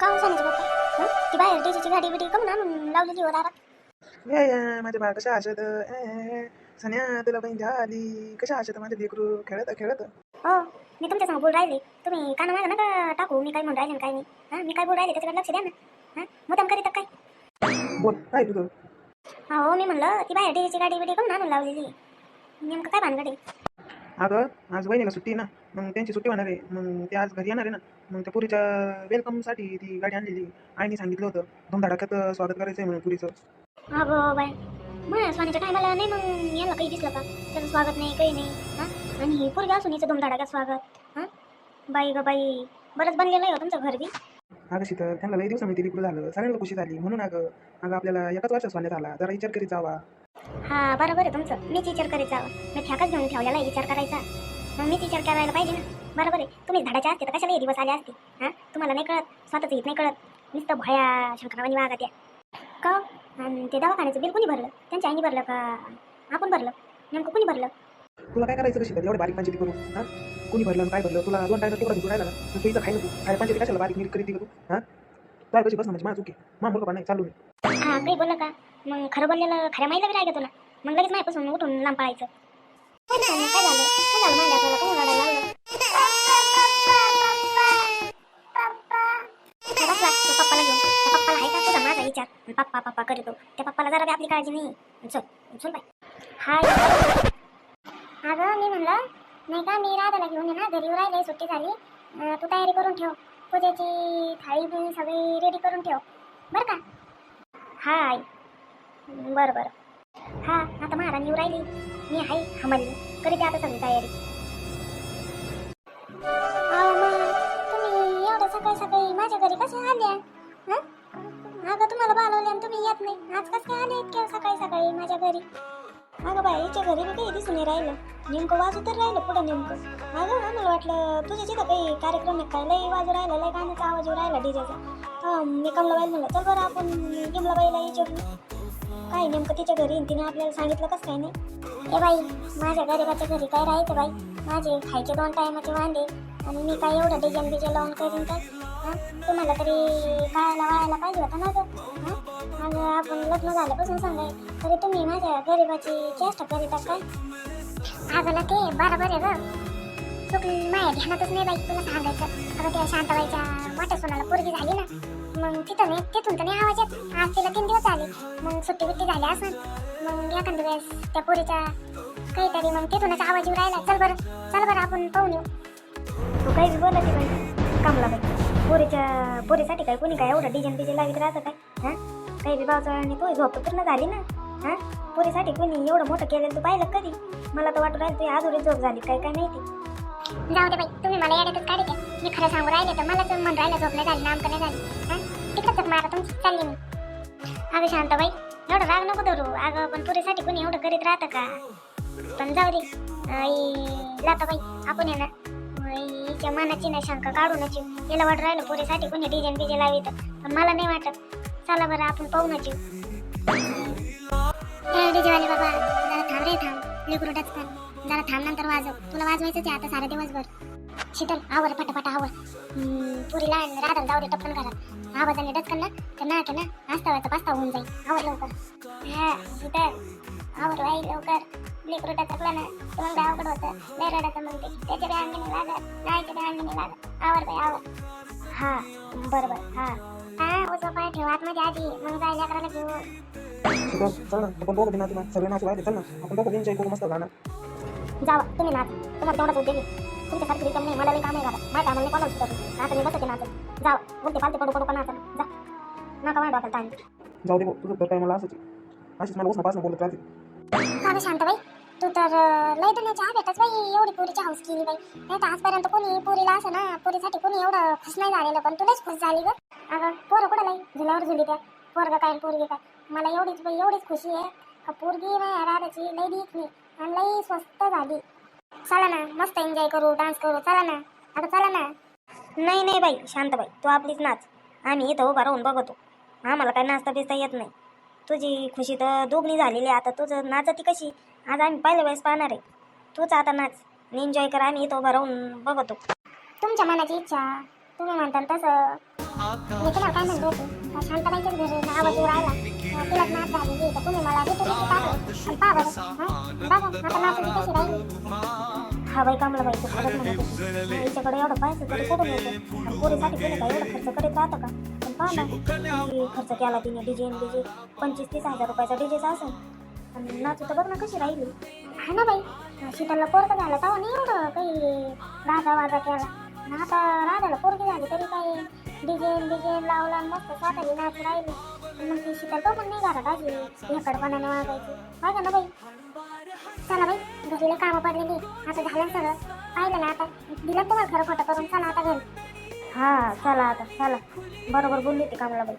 का हो सांगायचं बाप्पा हं? ती बाहेर डीजेची गाडी बिडी कमून आणून लावलेली हो दारात या या माझ्या बा कशा आशत? सन्या तुला बहीण झाली. कशा आशत? माझे लेकरू खेळत खेळत. हो मी तुमच्या सांग बोल राहिले. तुम्ही काना मागा नका टाकू. मी काय म्हणून राहिले काय नाही. हां मी काय बोल राहिले त्याच्याकडे लक्ष द्या ना. हां मुद्दाम करीत काय बोल काय तुझं? हो मी म्हणलं ती बाहेर डीजेची गाडी बिडी कमून आणून लावलेली नेमकं काय भानगड आहे? अगं आज बहिणीला सुट्टी ना. मग त्यांची सुट्टी होणार आहे. मग ते आज घरी येणार आहे ना. मग त्या पुरीच्या वेलकमसाठी ती गाडी आणलेली. आईने सांगितलं होतं धुमधडाक्यात स्वागत करायचं आहे म्हणून पुरीचं. अगो बाय मग स्वानीच्या टायमाला नाही मग याला काही दिसलं का? त्याचं स्वागत नाही काही नाही हां? आणि पोरगी असून हिचं धुमधडाक्यात स्वागत हां? बाई ग बाई बरंच बनलेलं आहे हो तुमचं घर बी. अगं शीतल त्यांना लई दिवसामध्ये ते लेकरू झालं. सगळ्यांना खुशी झाली. म्हणून अगं अगं आपल्याला एकाच वर्षात सोन्यात आला. जरा विचार करीत जावा. हा बरोबर आहे तुमचं. मीच विचार जावं. मी ठ्याकच घेऊन ठेवलेला आहे विचार करायचा. मग मीच विचार करायला पाहिजे ना. बरोबर आहे. तुम्ही झाडाच्या असते तर कशाला हे दिवस आले असते. हां? तुम्हाला नाही कळत. स्वतःच येत नाही कळत. नुसतं भया शंकरावानी वागा त्या. का? ते दवाखान्याचं बिल कोणी भरलं? त्यांच्या आईने भरलं का? आपण भरलं? नेमकं कोणी भरलं? तुला काय करायचं कशी? एवढे बारीक पंचायती करू हां? कोणी भरलं काय भरलं? तुला दोन टायला तेवढा भेटून राहिला ना? तू सोयीचं खाय नको. काय पंचायती कशाला बारीक निरीक करीत तू? हां? काय कशी बस म्हणजे? माझं चुकी मा मूर्ख नाही. चालू मी. हा काही बोललं का? मग खरं बोललेलं खऱ्या माहिती बी राहिलं तुला मग लगेच माझ्यापासून उठून लांब पळायचं. लागलं पप्पाला घेऊन पप्पाला आहे का तुझा माझा विचार पप्पा पप्पा करतो त्या पप्पाला जरा आपली काळजी नाही चल चल बाय हाय अगं मी म्हणलं नाही का मी राधाला घेऊन ये ना घरी राहिले सुट्टी झाली. तू तयारी करून ठेव. पूजेची थाळी बिळी सगळी रेडी करून ठेव. बरं का? हाय. बरं बरं. हा आता महाराणी येऊ राहिली. मी आहे हमल्ली करीते आता सगळी तयारी. अहो, मग तुम्ही एवढ्या सकाळी सकाळी माझ्या घरी कसे आल्या? अगं तुम्हाला बोलवले आणि तुम्ही येत नाही. आज कसं काय आले इतक्या सकाळी सकाळी माझ्या घरी? अगं बाई हिच्या घरी मी काही दिसून राहिलं. नेमकं वाजू तर राहिलं पुढं नेमकं. अगं आम्हाला वाटलं तुझ्या तिथं काही कार्यक्रम काय लई वाजू राहिला लई गाण्याचा आवाज येऊ राहिला डीजेचा. मी कमलाबाई म्हणलं चल बरं आपण कमलाबाईला विचारू. काय नेमकं तिच्या घरी तिने आपल्याला सांगितलं कसं काय नाही? ए बाई माझ्या गरीबाच्या घरी काय राहायचं बाई? माझे खायचे दोन टायमाचे वांदे आणि मी काय एवढं डिजन बिजन लावून करीन तर तुम्हाला तरी काळायला वाळायला पाहिजे होतं ना गं. आणि आपण लग्न झाल्यापासून सांगाय तरी तुम्ही माझ्या गरीबाची चेष्टा करीत काय? अगं ते बरोबर आहे गं. चुकली माझ्या ध्यानातच नाही बाई तुला सांगायचं. अगं त्या शांताबाईच्या सोनाला पोरगी झाली ना मग तिथं नाही तिथून तर नाही आवाज येत. आज तिला तीन दिवस झाले. मग सुट्टी बिट्टी झाली असं मग एखाद्या वेळेस त्या पोरीच्या काहीतरी मग तिथूनच आवाज येऊ राहिला. चल बरं चल बरं आपण पाहून येऊ. तू काहीच बोलत बाई. कमलाबाई पोरीच्या पोरीसाठी काय कोणी काय एवढं डिझाईन डिझाईन लावित राहतं काय? हां? काही बी पावसाळ्याने तो झोप पूर्ण झाली ना? हां? पोरीसाठी कोणी एवढं मोठं केलेलं तू पाहिलं कधी? मला तर वाटू राहिलं तुझी आधुरी झोप झाली काय काय माहिती? जाऊ दे बाई तुम्ही मला येड्यातच काढते मी खरं सांगू राहिले तर मला मन राहिलं झोप नाही झाली नामकं नाही झाली. हां? तिकडच मारा तुमची चालली मी. अगं शांताबाई एवढं राग नको धरू. अगं पण पुरीसाठी कोणी एवढं करीत राहतं का? पण जाऊ दे. लाताबाई आपण ये ना हिच्या मनाची ना शंका काढूनच येऊ. याला वाट राहिलं पुरीसाठी कोणी डिझाईन बिजे लावी तर पण मला नाही वाटत. चला बरं आपण पाहूनच येऊ. डीजेवाले बाबा थांब रे थांब. लेकरू थांब जरा थांब नंतर वाजव. तुला वाजवायचंच आहे आता सारा दिवसभर. शीतल आवर पटापट आवर पुरीला आणि राधाला जाऊ दे टपकन घरात आवाजाने डचकन ना? तर ना की ना? नाश्ता आस्तावाचा पास्ता होऊन जाईल. आवर लवकर. हा शीतल. आवर वाई लवकर. लेकरोटा चकला ना तर मग अवघड होतं. लय रडायचं मग ते. त्याच्या बी अंगणी लागत नाही बी अंगणी लागत आवर बाई आवर हा बरोबर. हा. हा उजवा पाय ठेव. आतमध्ये आधी. मग जाय लेकराला घेऊन. चल ना. आपण दोघं बिना तुला सगळे नाचू राहिले चल ना. आपण दोघं बिनच्या खूप मस्त गाणं जावा तुम्ही नाच. तुम्हाला तेवढाच उद्योग तुमच्यासारखी रिकम नाही मला काम आहे घरात माझ्या कामाला नाही कोणाला सुद्धा आता मी बसते नाचत. जावा बोलते पालते पडू पडू पण नाचत जा. नका माझ्या डोक्याला ताण जाऊ दे तुझं तर काय मला असंच. अशीच मला उष्णपासून बोलत राहते. का गं शांताबाई तू तर लय दुनियाची आभेटच बाई. एवढी पुरीची हाऊस केली बाई. नाही तर आजपर्यंत कोणी पुरीला असं ना पुरीसाठी कोणी एवढं खुश नाही झालेलं. पण तुलाच खुश झाली ग. अगं पोरं कुठं लई? झुल्यावर झुली त्या. पोरग काय पोरगी काय? मला एवढीच बाई एवढीच खुशी आहे. का पोरगी माझ्या राधाची लई दिखली आणि लई स्वस्त झाली. चला ना मस्त एन्जॉय करू डान्स करू. चला ना. आता चला ना. नाही नाही बाई शांतबाई तू आपलीच नाच. आम्ही इथं उभा राहून बघतो. आम्हाला काय नाचता बिचता येत नाही. तुझी खुशी तर दुगणी झालेली आहे. आता तुझं नाचती कशी? आज आम्ही पहिल्या वेळेस पाहणार आहे. तूच आता नाच. एन्जॉय कर आम्ही इथं उभा राहून बघतो. तुमच्या मनाची इच्छा. तुम्ही म्हणता तसं. मी तुम्हाला काय म्हणले होते? शांताबाईच्याच घरी आवाज अं, तिलाच नाच झालेली तर तुम्ही मला रिटर्न पहा बरं. हा? हा बाई कामला बाई. हिच्याकडे एवढं पैसे तरी कुठून येतो पोरीसाठी तिने काय एवढं खर्च करीत राहतं का? पण पहा ना खर्च केला तिने डीजे डीजे. पंचवीस तीस हजार रुपयाचा डीजेचा असेल. आणि नाचू तर बघ ना कशी राहिली. हा ना बाई. शीतलला पोरग झाला तेव्हा नाही एवढं काही राजा वाजा केला. आणि आता राजाला पोरगी झाली तरी काही डिझाईन डिझाईन लावला मस्त स्वतःली नाच राहिली. मग ती शीतल पण नाही घरात अशी हेकडपणाने वागायची. बघा ना बाई. चला बाई घरीला कामं पडलेली. आता झालं सगळं. पाहिलं ना आता. दिलं तुम्हाला खरं खोटं करून. चला आता घरी. हा चला आता चला. बरोबर बोलली ती कामला बाई